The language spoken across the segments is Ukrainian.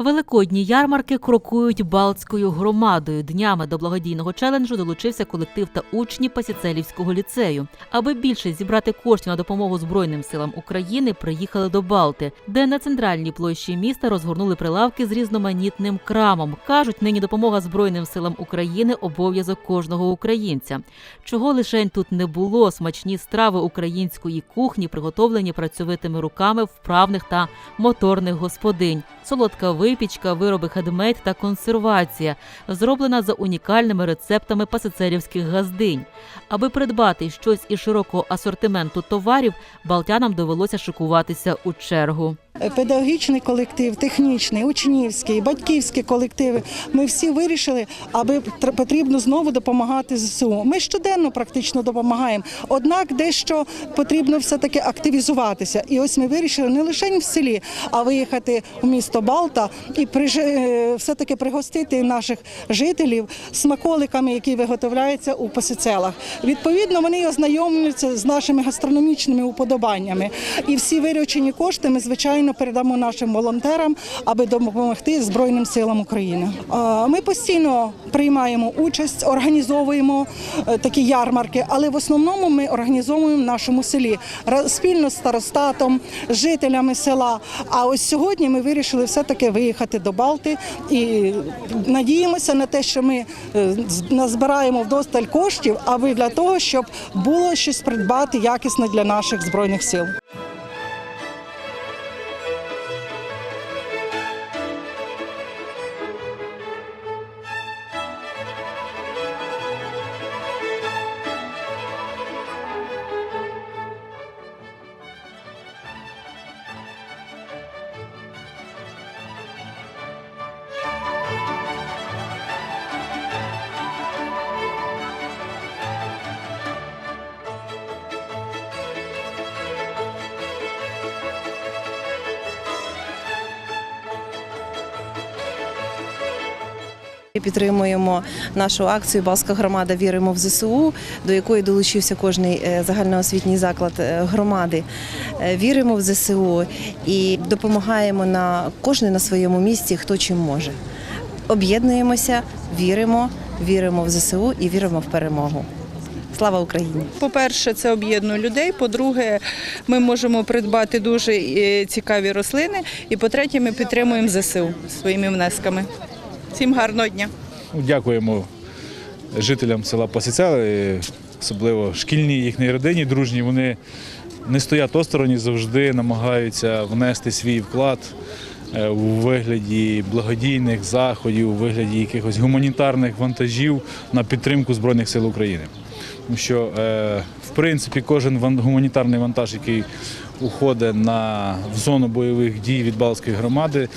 Великодні ярмарки крокують Балтською громадою. Днями до благодійного челенджу долучився колектив та учні Пасіцелівського ліцею. Аби більше зібрати коштів на допомогу Збройним силам України, приїхали до Балти, де на центральній площі міста розгорнули прилавки з різноманітним крамом. кажуть, нині допомога Збройним силам України обов'язок кожного українця. Чого лишень тут не було, смачні страви української кухні, приготовлені працьовитими руками вправних та моторних господинь, солодка випічка, вироби хедмейд та консервація, зроблена за унікальними рецептами пасицерівських газдинь. Аби придбати щось із широкого асортименту товарів, балтянам довелося шикуватися у чергу. Педагогічний колектив, технічний, учнівський, батьківські колективи. Ми всі вирішили, аби тр- потрібно знову допомагати ЗСУ. Ми щоденно практично допомагаємо. Однак дещо потрібно все-таки активізуватися. І ось ми вирішили не лише в селі, а виїхати в місто Балта і е, все-таки пригостити наших жителів смаколиками, які виготовляються у посіцелах. Відповідно, вони ознайомлюються з нашими гастрономічними уподобаннями. І всі виручені кошти ми, звичайно, передамо нашим волонтерам, аби допомогти Збройним силам України. Ми постійно приймаємо участь, організовуємо е, такі ярмарки, але в основному ми організовуємо в нашому селі спільно з старостатом, жителями села. А ось сьогодні ми вирішили все-таки виїхати до Балти і надіємося на те, що ми е, назбираємо вдосталь коштів, аби для того, щоб було щось придбати якісне для наших збройних сил. Підтримуємо нашу акцію Балська громада Віримо в ЗСУ, до якої долучився кожний е, загальноосвітній заклад е, громади. Е, Віримо в ЗСУ і допомагаємо на кожен на своєму місці, хто чим може. Об'єднуємося, віримо, віримо в ЗСУ і віримо в перемогу. Слава Україні! По-перше, це об'єднує людей. По-друге, ми можемо придбати дуже цікаві рослини. І по-третє, ми підтримуємо ЗСУ своїми внесками. Всім гарного дня! Дякуємо жителям села Посіцели, особливо шкільній їхній родині, дружній. Вони не стоять осторонь, завжди намагаються внести свій вклад е, у вигляді благодійних заходів, у вигляді якихось гуманітарних вантажів на підтримку Збройних сил України. Тому що, е, в принципі, кожен гуманітарний вантаж, який уходить на в зону бойових дій від Балтської громади,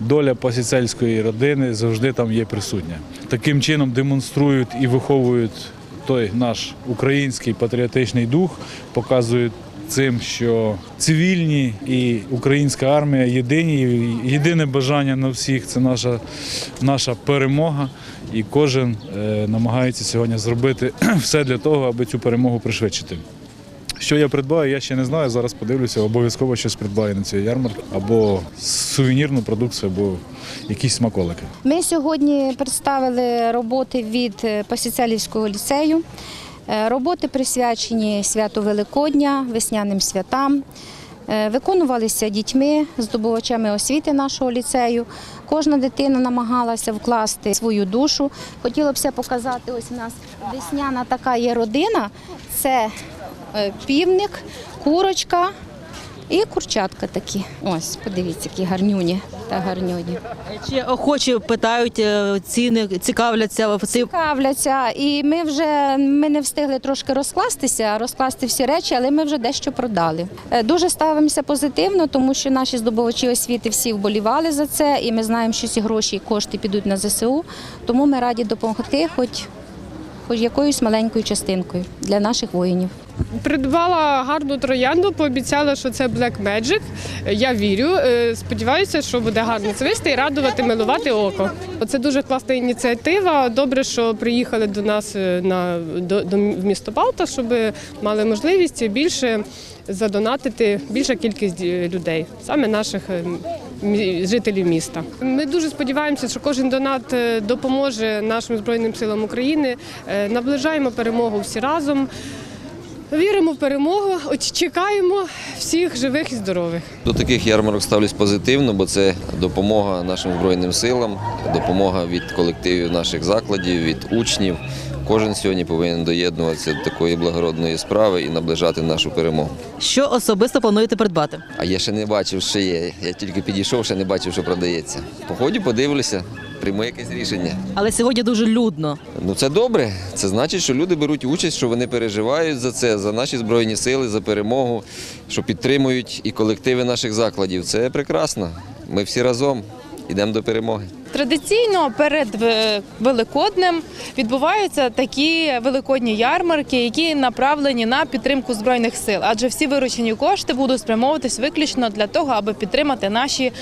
доля посіцельської родини завжди там є присутня. Таким чином демонструють і виховують той наш український патріотичний дух, показують цим, що цивільні і українська армія єдині, єдине бажання на всіх це наша, наша перемога. І кожен е, намагається сьогодні зробити все для того, аби цю перемогу пришвидшити. Що я придбаю, я ще не знаю. Зараз подивлюся, обов'язково щось придбаю на цій ярмарку або сувенірну продукцію, або якісь смаколики. Ми сьогодні представили роботи від е, Пасіцелівського ліцею. Е, Роботи присвячені святу Великодня, весняним святам. Е, Виконувалися дітьми, здобувачами освіти нашого ліцею. Кожна дитина намагалася вкласти свою душу. Хотіла б показати. Ось у нас весняна така є родина. Це півник, курочка і курчатка такі. Ось, подивіться, які гарнюні та гарнюні. Чи охочі питають е, ціни, цікавляться цікавляться, і ми вже ми не встигли трошки розкластися, розкласти всі речі, але ми вже дещо продали. Е, Дуже ставимося позитивно, тому що наші здобувачі освіти всі вболівали за це, і ми знаємо, що ці гроші і кошти підуть на ЗСУ. Тому ми раді допомогти, хоч, хоч якоюсь маленькою частинкою для наших воїнів. Придбала гарну троянду, пообіцяла, що це Black Magic. Я вірю. е, Сподіваюся, що буде гарно цвісти і радувати, милувати око. Це дуже класна ініціатива. Добре, що приїхали до нас е, на до, до місто Балта, щоб мали можливість більше задонатити більша кількість е, людей, саме наших жителів міста. Ми дуже сподіваємося, що кожен донат допоможе нашим збройним силам України. Наближаємо перемогу всі разом. Віримо в перемогу, чекаємо всіх живих і здорових. До таких ярмарок ставлюсь позитивно, бо це допомога нашим збройним силам, допомога від колективів наших закладів, від учнів. Кожен сьогодні повинен доєднуватися до такої благородної справи і наближати нашу перемогу. Що особисто плануєте придбати? А я ще не бачив, що є. Я тільки підійшов, ще не бачив, що продається. Походю, подивлюся, прийму якесь рішення. Але сьогодні дуже людно. Ну це добре. Це значить, що люди беруть участь, що вони переживають за це, за наші збройні сили, за перемогу, що підтримують і колективи наших закладів. Це прекрасно. Ми всі разом йдемо до перемоги. Традиційно перед Великоднем відбуваються такі великодні ярмарки, які направлені на підтримку збройних сил, адже всі виручені кошти будуть спрямовуватись виключно для того, аби підтримати наші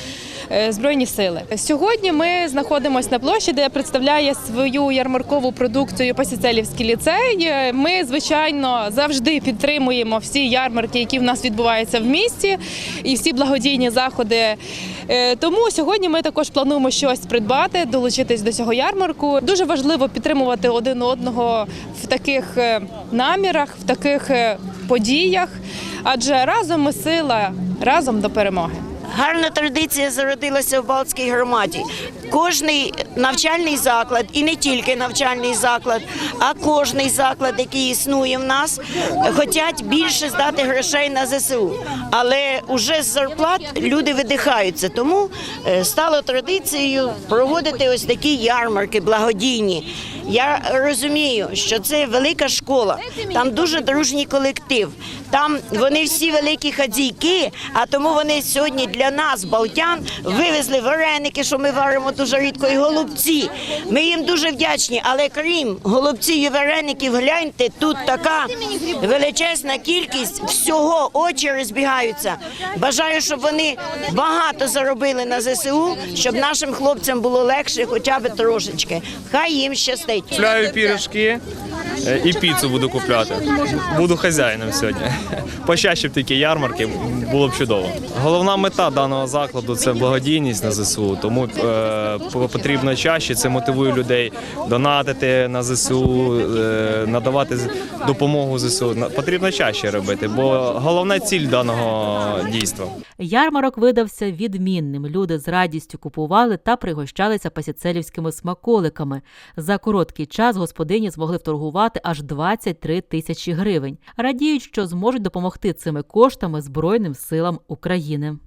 е, збройні сили. Сьогодні ми знаходимося на площі, де представляє свою ярмаркову продукцію Пасіцелівський ліцей. Е, Ми, звичайно, завжди підтримуємо всі ярмарки, які в нас відбуваються в місті, і всі благодійні заходи. Е, Тому сьогодні ми також плануємо щось придбати, долучитись до цього ярмарку. Дуже важливо підтримувати один одного в таких е, намірах, в таких е, подіях, адже разом ми сила, разом до перемоги. Гарна традиція зародилася в Балтській громаді. Кожний навчальний заклад, і не тільки навчальний заклад, а кожний заклад, який існує в нас, хочуть більше здати грошей на ЗСУ. Але уже з зарплат люди видихаються. Тому е, стало традицією проводити ось такі ярмарки благодійні. Я розумію, що це велика школа, там дуже дружній колектив. Там вони всі великі хазійки, а тому вони сьогодні для нас, балтян, вивезли вареники, що ми варимо дуже рідко, і голубці. Ми їм дуже вдячні. Але крім голубців і вареників, гляньте, тут така величезна кількість всього, очі розбігаються. Бажаю, щоб вони багато заробили на ЗСУ, щоб нашим хлопцям було легше, хоча б трошечки. Хай їм щастить. Купляю пірожки і піцу буду купляти. Буду хазяїном сьогодні. Почаще б такі ярмарки було б чудово. Головна мета даного закладу це благодійність на ЗСУ. Тому е, потрібно чаще це мотивує людей донатити на ЗСУ, е, надавати допомогу ЗСУ. Потрібно чаще робити, бо головна ціль даного дійства. Ярмарок видався відмінним. Люди з радістю купували та пригощалися пасіцелівськими смаколиками. За короткий час господині змогли вторгувати аж 23 тисячі гривень. Радіють, що зможуть допомогти цими коштами Збройним силам України.